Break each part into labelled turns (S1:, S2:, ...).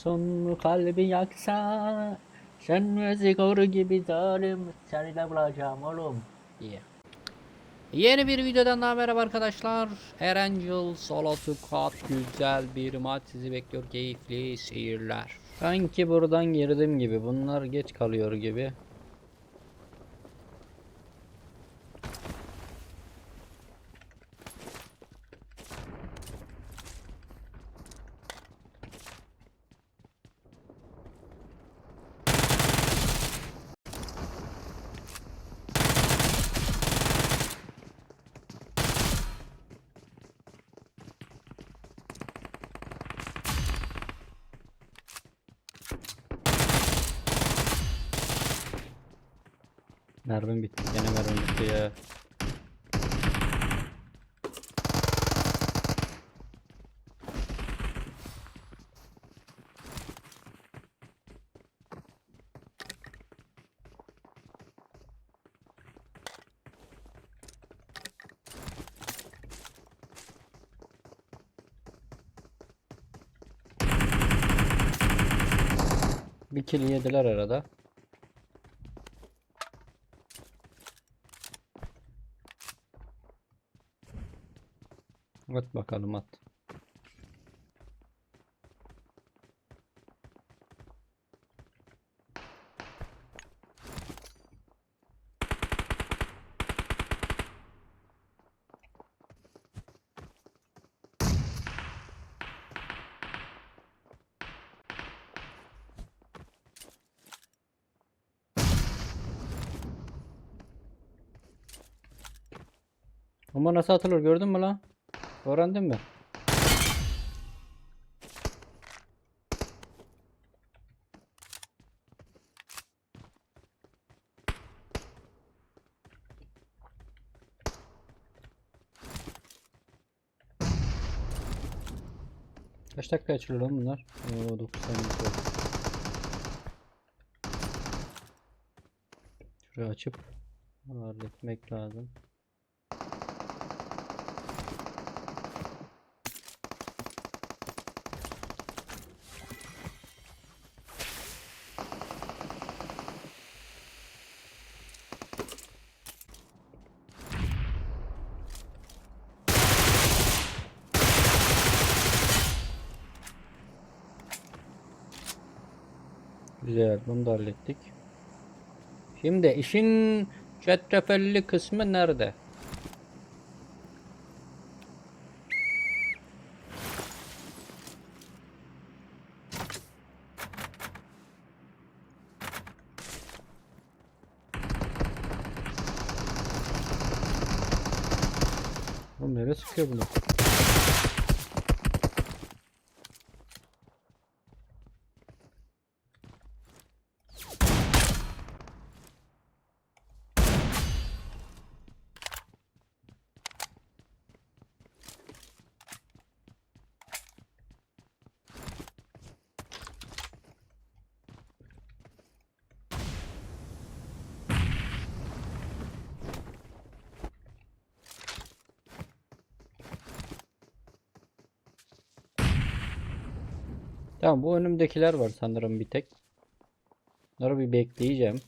S1: Yoksun mu kalbin yaksa Sen müzik oru gibi zalim Seni de bulacağım oğlum diye. Yeni bir videodan daha merhaba arkadaşlar. Erangel Solo Squad güzel bir maç sizi bekliyor. Keyifli seyirler. Sanki buradan girdim gibi. Bunlar geç kalıyor gibi. Mermim bitti. Gene mermim bitti Bir kill yediler arada. At bakalım at. Ama nasıl atılır gördün mü lan? Öğrendin mi? Kaç dakika açılıyor lan bunlar? Oo 9 saniye. Şurayı açıp halletmek lazım. Güzel, bunu da hallettik. Şimdi işin çetrefelli kısmı nerede? Oğlum nereye sıkıyor bunu? Tamam bu önümdekiler var sanırım bir tek. Bunları bir bekleyeceğim.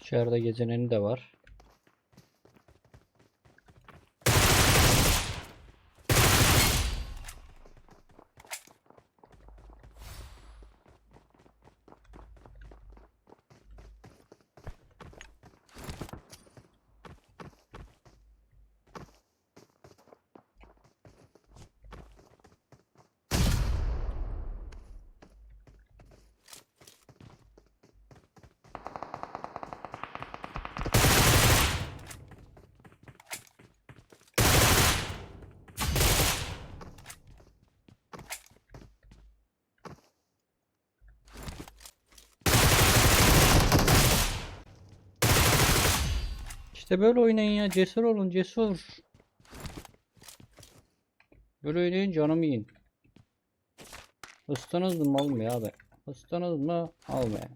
S1: Dışarıda gezeneni de var. İşte böyle oynayın ya. Cesur olun cesur. Böyle oynayın canımı yiyin. Hıstınız mı olmuyor abi. Hıstınız mı olmuyor.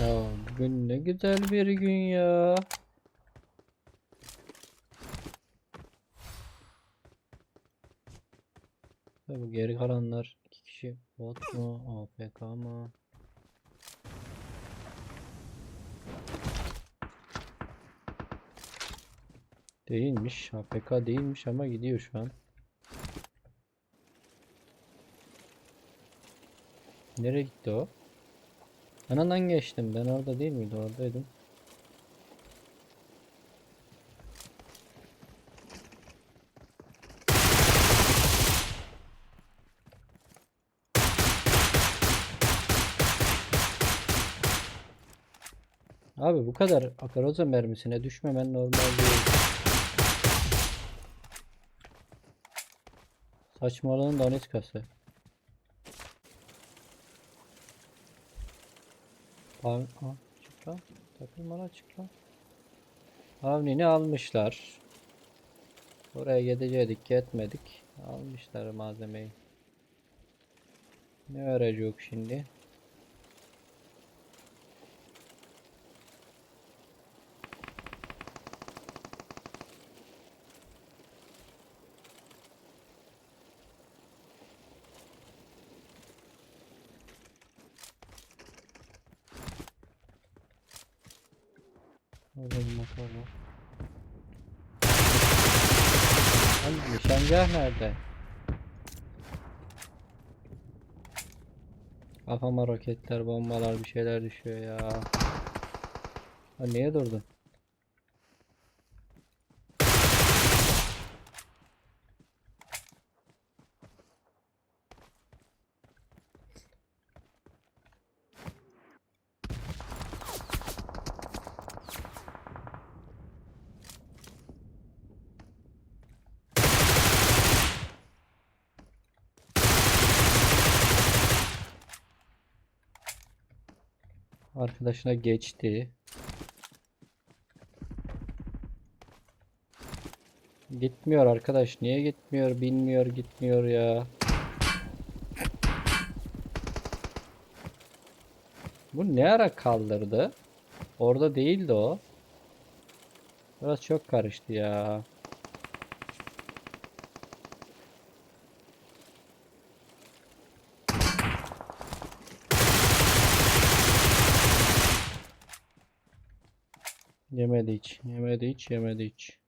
S1: Ya bugün ne güzel bir gün ya. Bu geri kalanlar iki kişi bot mu AFK mı? Değilmiş. AFK değilmiş ama gidiyor şu an. Nereye gitti o? Yanından geçtim. Ben orada değil miydi? Oradaydım. Abi bu kadar akaroza mermisine düşmemen normal değil. Saçmalığın daniskası. Abi, ha, çık lan. Takılma lan çık lan. Avni'ni almışlar. Oraya gidecektik gitmedik. Almışlar malzemeyi. Ne öğrenecek şimdi? Orada bir motor var. Nişangah nerede? Kafama roketler, bombalar bir şeyler düşüyor ya. Ha niye durdun? Arkadaşına geçti. Gitmiyor arkadaş. Niye gitmiyor? Bilmiyor gitmiyor ya. Bu ne ara kaldırdı? Orada değildi o. Biraz çok karıştı ya. Yemedi hiç. Yemedi hiç. Yemedi hiç.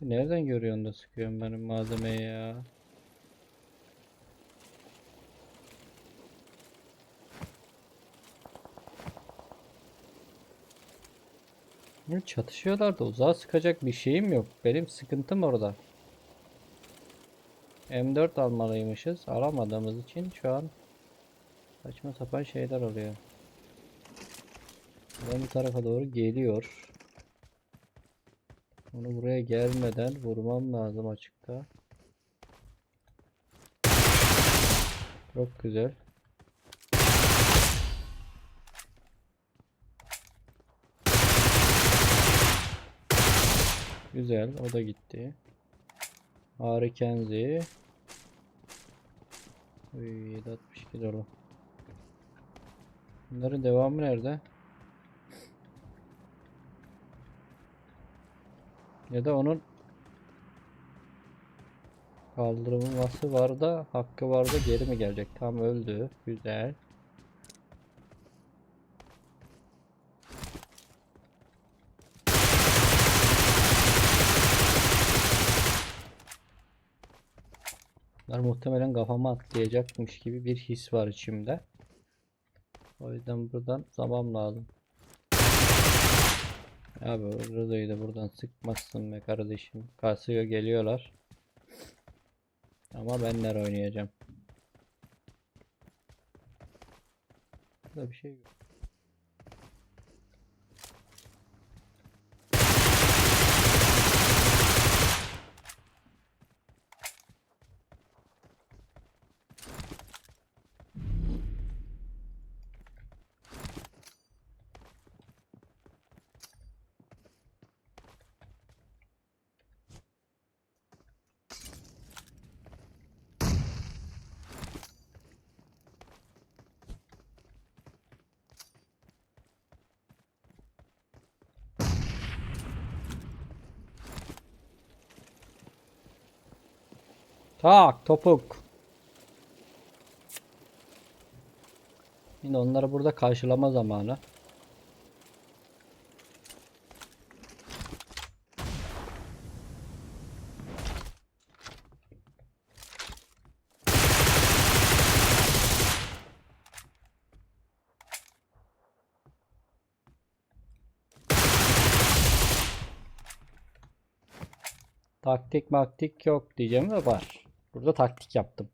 S1: Nereden görüyorsun da sıkıyorum benim malzemeyi ya? Çatışıyorlar da uzağa sıkacak bir şeyim yok. Benim sıkıntım orada. M4 almalıymışız. Alamadığımız için şu an saçma sapan şeyler oluyor. Adam bu tarafa doğru geliyor. Onu buraya gelmeden vurmam lazım açıkta. Çok güzel. Güzel, o da gitti. Harikenzi. Uy, 762 dolu. Bunların devamı nerede? Ya da onun kaldırılması var da hakkı var da geri mi gelecek? Tam öldü. Güzel. Bunlar muhtemelen kafama atlayacakmış gibi bir his var içimde. O yüzden buradan zaman lazım. Abi Rozo'yu da buradan sıkmazsın be kardeşim. Kasıyor geliyorlar. Ama benler oynayacağım. Burada bir şey yok. Tak topuk. Yine onları burada karşılama zamanı. Taktik maktik yok diyeceğim de var. Burada taktik yaptım.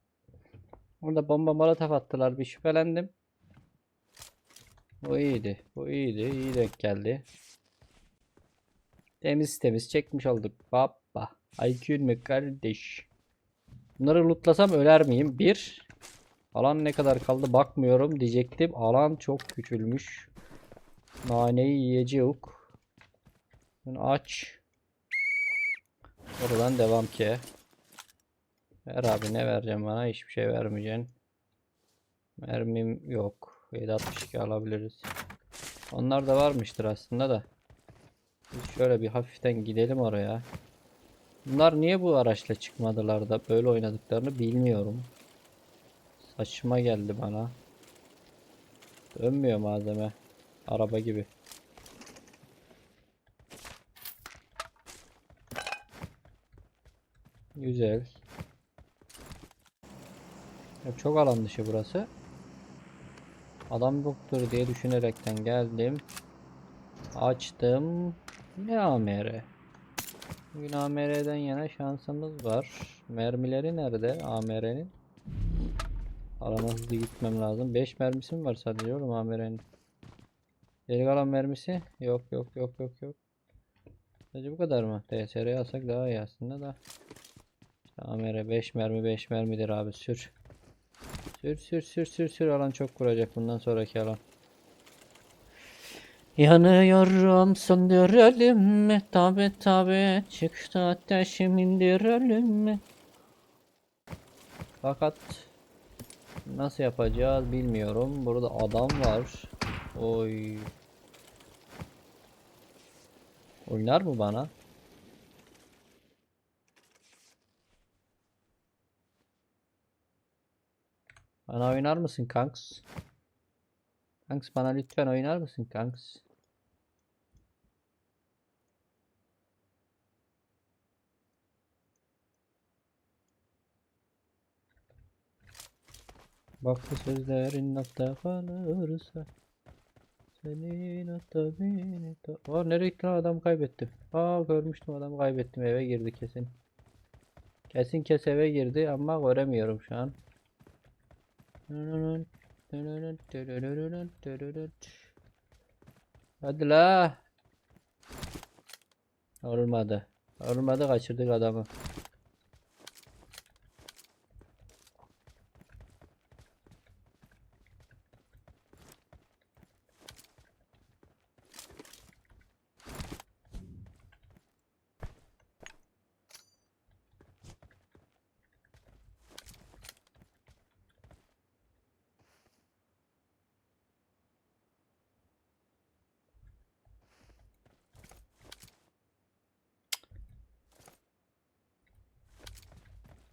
S1: Burada bomba molotof attılar bir şüphelendim. Bu iyiydi. Bu iyiydi. İyi denk geldi. Temiz temiz çekmiş olduk. Baba. IQ'un mu kardeş? Bunları lootlasam öler miyim? Bir. Alan ne kadar kaldı bakmıyorum diyecektim. Alan çok küçülmüş. Naneyi yiyeceğiz. Bunu aç. Oradan devam ki. Ver abi ne vereceğim bana? Hiçbir şey vermeyeceksin. Mermim yok. 762 alabiliriz. Onlar da varmıştır aslında da. Biz şöyle bir hafiften gidelim oraya. Bunlar niye bu araçla çıkmadılar da böyle oynadıklarını bilmiyorum. Saçma geldi bana. Dönmüyor malzeme. Araba gibi. Güzel. Çok alan dışı burası. Adam yoktur diye düşünerekten geldim. Açtım. Yine AMR. Bugün AMR'den yana şansımız var. Mermileri nerede AMR'nin? Alana hızlı gitmem lazım. 5 mermisi mi var sadece oğlum AMR'nin? Geri kalan mermisi? Yok yok yok yok yok. Sadece bu kadar mı? TSR'ye alsak daha iyi aslında da. AMR 5 mermi 5 mermidir abi sür. Sür sür sür sür sür alan çok vuracak bundan sonraki alan. Yanıyorum söndürelim mi? Tabi tabi çıktı ateşim indirelim mi? Fakat nasıl yapacağız bilmiyorum. Burada adam var. Oy. Oynar mı bana? Bana oynar mısın kanks? Kanks bana lütfen oynar mısın kanks? Bak bu sözlerin nokta kalırsa Senin hatta beni ta... Aa nereye gitti lan adam kaybettim. Aa görmüştüm adamı kaybettim eve girdi kesin. Kesin kes eve girdi ama göremiyorum şu an. Hadi la. Olmadı. Olmadı kaçırdık adamı.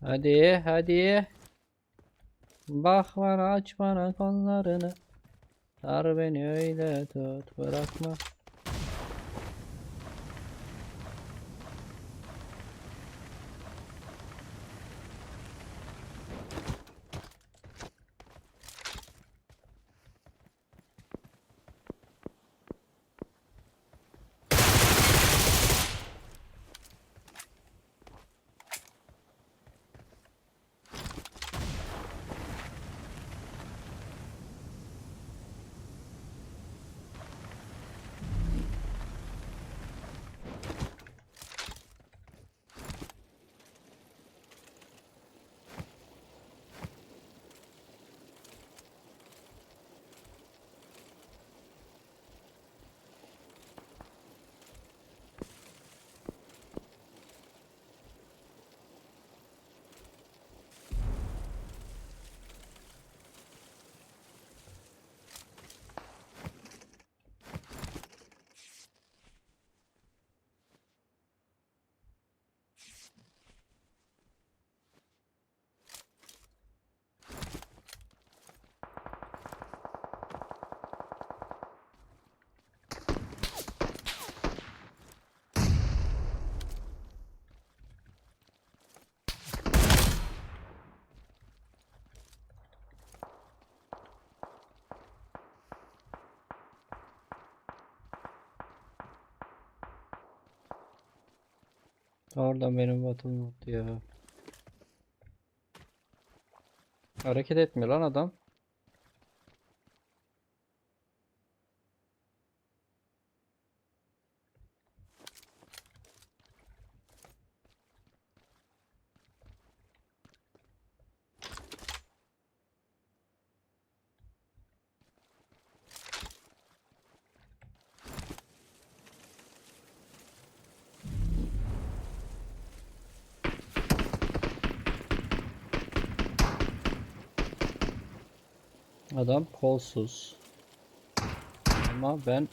S1: Hadi hadi. Bak bana aç bana kollarını. Sar beni öyle tut bırakma. Oradan benim batım yoktu ya. Hareket etmiyor lan adam. Adam kolsuz. Ama ben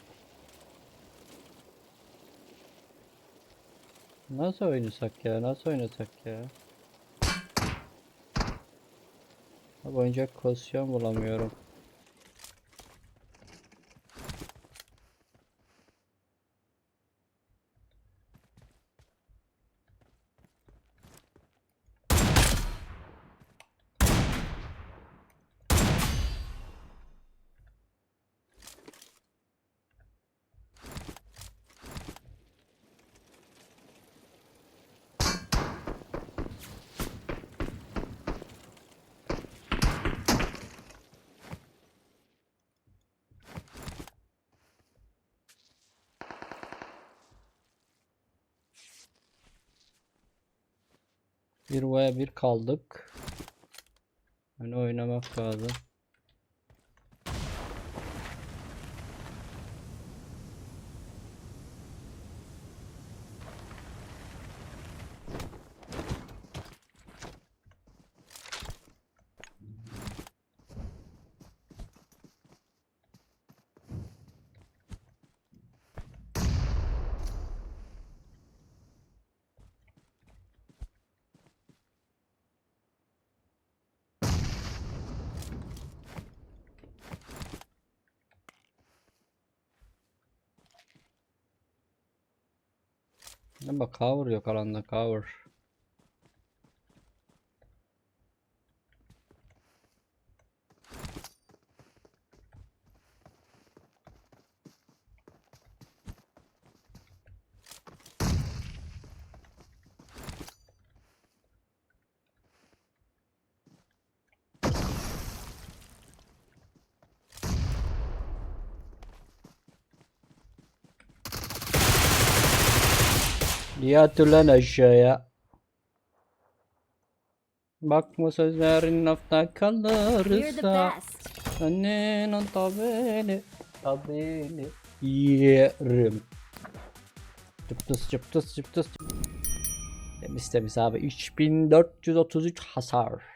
S1: Nasıl oynasak ya? Nasıl oynasak ya? Abi oyuncak pozisyon bulamıyorum. Bir vaya bir kaldık. Hani oynamak lazım. Ama cover yok alanda cover. Yat ulan aşağıya. Bakma sözlerin lafta kalırsa. Annen tabeli tabeli yerim. Cıptıs cıptıs cıptıs Temiz temiz abi 3433 hasar